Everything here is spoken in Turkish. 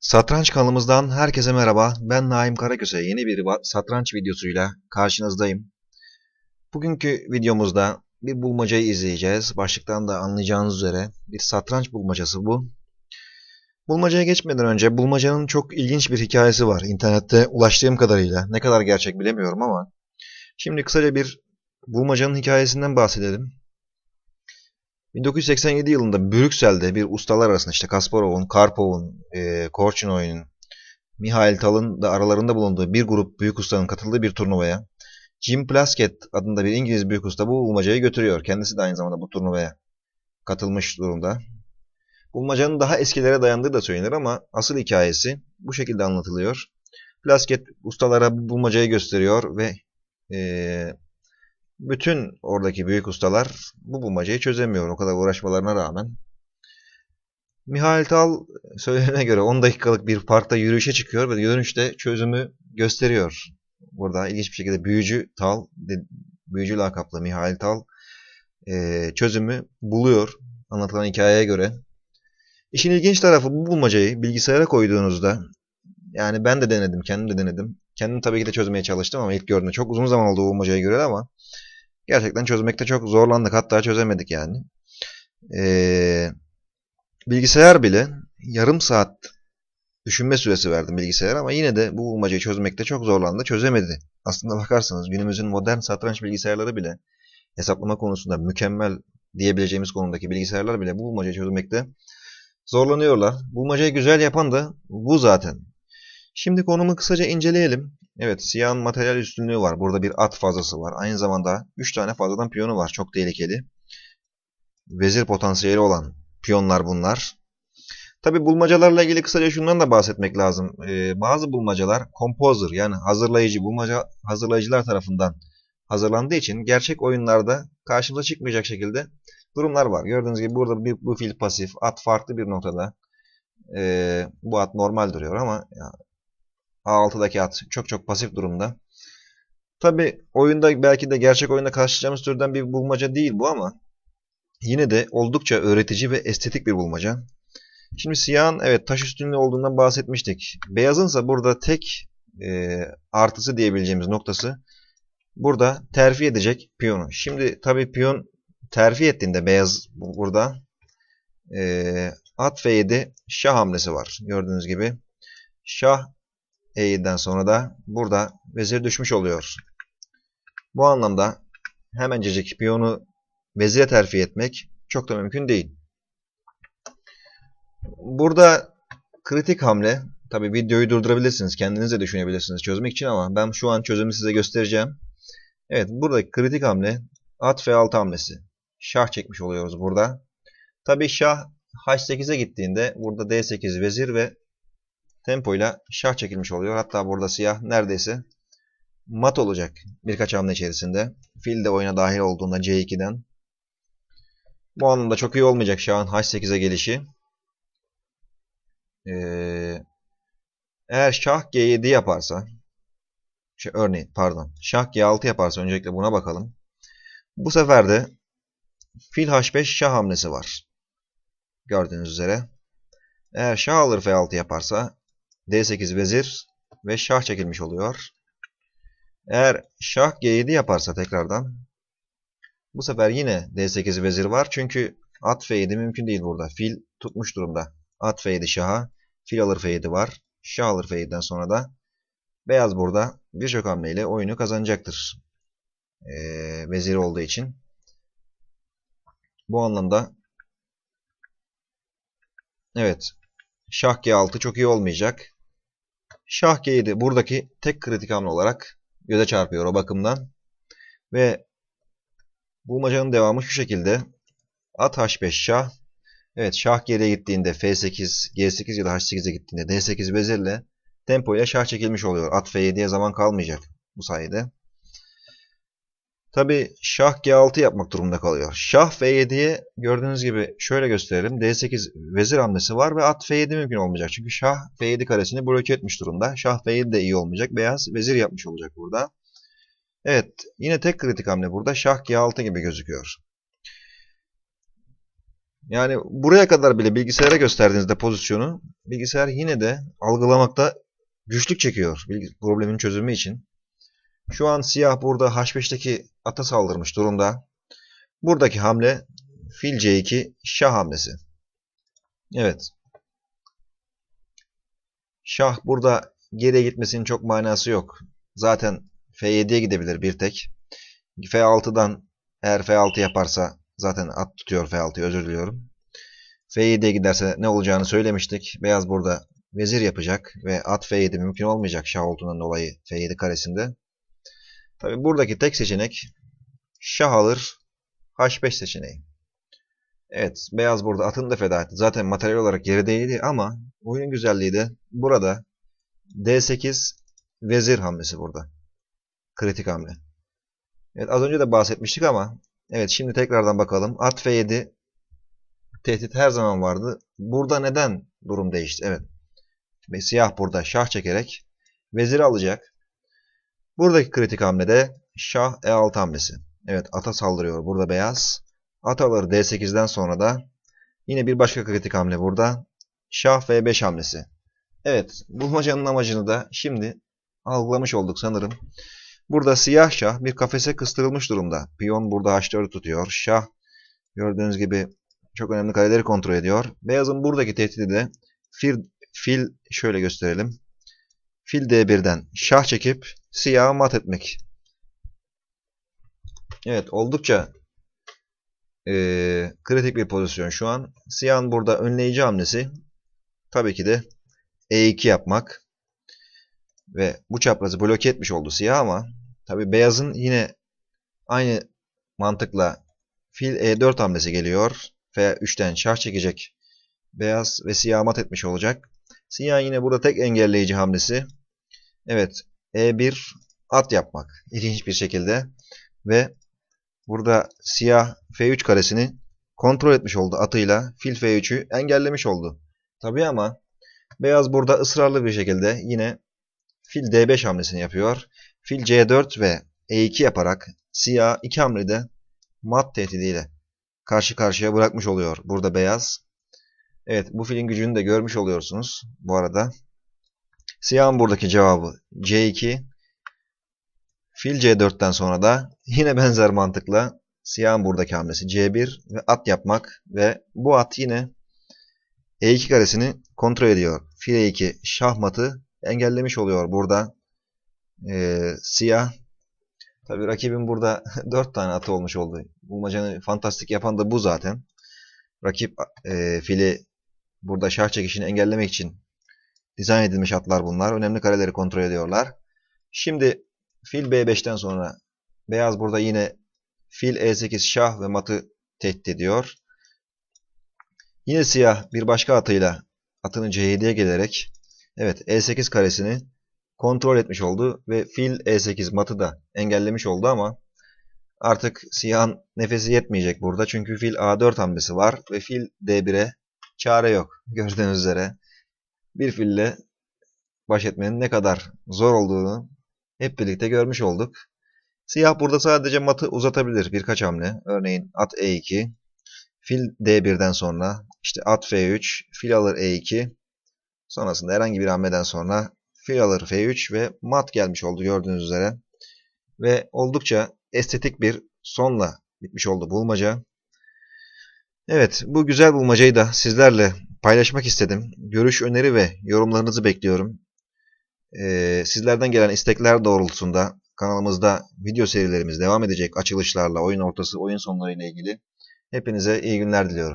Satranç kanalımızdan herkese merhaba. Ben Naim Karaköse. Yeni bir satranç videosuyla karşınızdayım. Bugünkü videomuzda bir bulmacayı izleyeceğiz. Başlıktan da anlayacağınız üzere bir satranç bulmacası bu. Bulmacaya geçmeden önce bulmacanın çok ilginç bir hikayesi var. İnternette ulaştığım kadarıyla. Ne kadar gerçek bilemiyorum ama. Şimdi kısaca bir bulmacanın hikayesinden bahsedelim. 1987 yılında Brüksel'de bir ustalar arasında işte Kasparov'un, Karpov'un, e, Korchnoy'un, Mihail Tal'ın da aralarında bulunduğu bir grup büyük ustanın katıldığı bir turnuvaya Jim Plaskett adında bir İngiliz büyük usta bu bulmacayı götürüyor. Kendisi de aynı zamanda bu turnuvaya katılmış durumda. Bulmacanın daha eskilere dayandığı da söylenir ama asıl hikayesi bu şekilde anlatılıyor. Plaskett ustalara bu bulmacayı gösteriyor ve e, bütün oradaki büyük ustalar bu bulmacayı çözemiyor o kadar uğraşmalarına rağmen. Mihail Tal söylenene göre 10 dakikalık bir parkta yürüyüşe çıkıyor ve dönüşte çözümü gösteriyor. Burada ilginç bir şekilde büyücü Tal, büyücü lakaplı Mihail Tal e, çözümü buluyor anlatılan hikayeye göre. İşin ilginç tarafı bu bulmacayı bilgisayara koyduğunuzda yani ben de denedim, kendim de denedim. Kendim tabii ki de çözmeye çalıştım ama ilk gördüğümde çok uzun zaman oldu bu bulmacayı göre ama gerçekten çözmekte çok zorlandık. Hatta çözemedik yani. Ee, bilgisayar bile yarım saat düşünme süresi verdim bilgisayara ama yine de bu bulmacayı çözmekte çok zorlandı. Çözemedi. Aslında bakarsanız günümüzün modern satranç bilgisayarları bile hesaplama konusunda mükemmel diyebileceğimiz konumdaki bilgisayarlar bile bu bulmacayı çözmekte zorlanıyorlar. Bulmacayı güzel yapan da bu zaten. Şimdi konumu kısaca inceleyelim. Evet siyahın materyal üstünlüğü var. Burada bir at fazlası var. Aynı zamanda 3 tane fazladan piyonu var. Çok tehlikeli. Vezir potansiyeli olan piyonlar bunlar. Tabi bulmacalarla ilgili kısaca şundan da bahsetmek lazım. Ee, bazı bulmacalar composer yani hazırlayıcı bulmaca hazırlayıcılar tarafından hazırlandığı için gerçek oyunlarda karşımıza çıkmayacak şekilde durumlar var. Gördüğünüz gibi burada bir, bu fil pasif, at farklı bir noktada. Ee, bu at normal duruyor ama A6'daki at çok çok pasif durumda. Tabi oyunda belki de gerçek oyunda karşılaşacağımız türden bir bulmaca değil bu ama yine de oldukça öğretici ve estetik bir bulmaca. Şimdi siyahın evet taş üstünlüğü olduğundan bahsetmiştik. Beyazınsa burada tek e, artısı diyebileceğimiz noktası burada terfi edecek piyonu. Şimdi tabi piyon terfi ettiğinde beyaz burada e, at f7 şah hamlesi var. Gördüğünüz gibi şah e7'den sonra da burada vezir düşmüş oluyor. Bu anlamda hemencecik piyonu vezire terfi etmek çok da mümkün değil. Burada kritik hamle, tabi videoyu durdurabilirsiniz, kendiniz de düşünebilirsiniz çözmek için ama ben şu an çözümü size göstereceğim. Evet, buradaki kritik hamle at f6 hamlesi. Şah çekmiş oluyoruz burada. Tabi şah h8'e gittiğinde burada d8 vezir ve tempoyla şah çekilmiş oluyor. Hatta burada siyah neredeyse mat olacak birkaç hamle içerisinde. Fil de oyuna dahil olduğunda C2'den. Bu anlamda çok iyi olmayacak şahın H8'e gelişi. Ee, eğer şah G7 yaparsa şey, örneğin pardon şah G6 yaparsa öncelikle buna bakalım. Bu sefer de fil H5 şah hamlesi var. Gördüğünüz üzere. Eğer şah alır F6 yaparsa D8 vezir ve şah çekilmiş oluyor. Eğer şah G7 yaparsa tekrardan bu sefer yine D8 vezir var. Çünkü at F7 mümkün değil burada. Fil tutmuş durumda. At F7 şaha. Fil alır F7 var. Şah alır F7'den sonra da beyaz burada birçok hamleyle oyunu kazanacaktır. Ee, vezir olduğu için. Bu anlamda evet Şah G6 çok iyi olmayacak. Şah G7 buradaki tek kritik hamle olarak göze çarpıyor o bakımdan. Ve bulmacanın devamı şu şekilde. At H5 şah. Evet şah geriye gittiğinde F8, G8 ya da H8'e gittiğinde D8 vezirle tempo ile şah çekilmiş oluyor. At F7'ye zaman kalmayacak bu sayede. Tabi şah G6 yapmak durumunda kalıyor. Şah F7'ye gördüğünüz gibi şöyle gösterelim. D8 vezir hamlesi var ve at F7 mümkün olmayacak. Çünkü şah F7 karesini bloke etmiş durumda. Şah F7 de iyi olmayacak. Beyaz vezir yapmış olacak burada. Evet yine tek kritik hamle burada. Şah G6 gibi gözüküyor. Yani buraya kadar bile bilgisayara gösterdiğinizde pozisyonu bilgisayar yine de algılamakta güçlük çekiyor problemin çözümü için. Şu an siyah burada H5'teki ata saldırmış durumda. Buradaki hamle fil C2 şah hamlesi. Evet. Şah burada geriye gitmesinin çok manası yok. Zaten F7'ye gidebilir bir tek. F6'dan eğer F6 yaparsa zaten at tutuyor F6'yı özür diliyorum. F7'ye giderse ne olacağını söylemiştik. Beyaz burada vezir yapacak ve at F7 mümkün olmayacak şah olduğundan dolayı F7 karesinde. Tabi buradaki tek seçenek şah alır H5 seçeneği. Evet beyaz burada atını da feda etti. Zaten materyal olarak gerideydi ama oyunun güzelliği de burada D8 vezir hamlesi burada. Kritik hamle. Evet az önce de bahsetmiştik ama evet şimdi tekrardan bakalım. At F7 tehdit her zaman vardı. Burada neden durum değişti? Evet. Ve siyah burada şah çekerek veziri alacak. Buradaki kritik hamlede şah E6 hamlesi. Evet ata saldırıyor burada beyaz. At alır D8'den sonra da yine bir başka kritik hamle burada. Şah F5 hamlesi. Evet bulmacanın amacını da şimdi algılamış olduk sanırım. Burada siyah şah bir kafese kıstırılmış durumda. Piyon burada H4'ü tutuyor. Şah gördüğünüz gibi çok önemli kareleri kontrol ediyor. Beyazın buradaki tehdidi de fil, fil şöyle gösterelim. Fil D1'den şah çekip siyahı mat etmek. Evet oldukça e, kritik bir pozisyon şu an. Siyahın burada önleyici hamlesi tabii ki de E2 yapmak. Ve bu çaprazı bloke etmiş oldu siyah ama tabii beyazın yine aynı mantıkla fil E4 hamlesi geliyor. F3'ten şah çekecek. Beyaz ve siyah mat etmiş olacak. Siyah yine burada tek engelleyici hamlesi. Evet E1 at yapmak. İlginç bir şekilde. Ve burada siyah F3 karesini kontrol etmiş oldu atıyla. Fil F3'ü engellemiş oldu. Tabii ama beyaz burada ısrarlı bir şekilde yine fil D5 hamlesini yapıyor. Fil C4 ve E2 yaparak siyah iki hamlede mat tehdidiyle karşı karşıya bırakmış oluyor burada beyaz. Evet bu filin gücünü de görmüş oluyorsunuz bu arada. Siyahın buradaki cevabı C2. Fil C4'ten sonra da yine benzer mantıkla siyahın buradaki hamlesi C1 ve at yapmak ve bu at yine E2 karesini kontrol ediyor. Fil E2 şahmatı engellemiş oluyor burada. Ee, siyah tabi rakibin burada 4 tane atı olmuş oldu. Bulmacanı fantastik yapan da bu zaten. Rakip e, fili burada şah çekişini engellemek için dizayn edilmiş atlar bunlar. Önemli kareleri kontrol ediyorlar. Şimdi fil B5'ten sonra beyaz burada yine fil E8 şah ve matı tehdit ediyor. Yine siyah bir başka atıyla atını C7'ye gelerek evet E8 karesini kontrol etmiş oldu ve fil E8 matı da engellemiş oldu ama artık siyahın nefesi yetmeyecek burada. Çünkü fil A4 hamlesi var ve fil D1'e çare yok. Gördüğünüz üzere bir fille baş etmenin ne kadar zor olduğunu hep birlikte görmüş olduk. Siyah burada sadece matı uzatabilir birkaç hamle. Örneğin at E2, fil D1'den sonra işte at F3, fil alır E2. Sonrasında herhangi bir hamleden sonra fil alır F3 ve mat gelmiş oldu gördüğünüz üzere. Ve oldukça estetik bir sonla bitmiş oldu bulmaca. Evet bu güzel bulmacayı da sizlerle paylaşmak istedim. Görüş, öneri ve yorumlarınızı bekliyorum. Ee, sizlerden gelen istekler doğrultusunda kanalımızda video serilerimiz devam edecek açılışlarla, oyun ortası, oyun sonları ile ilgili. Hepinize iyi günler diliyorum.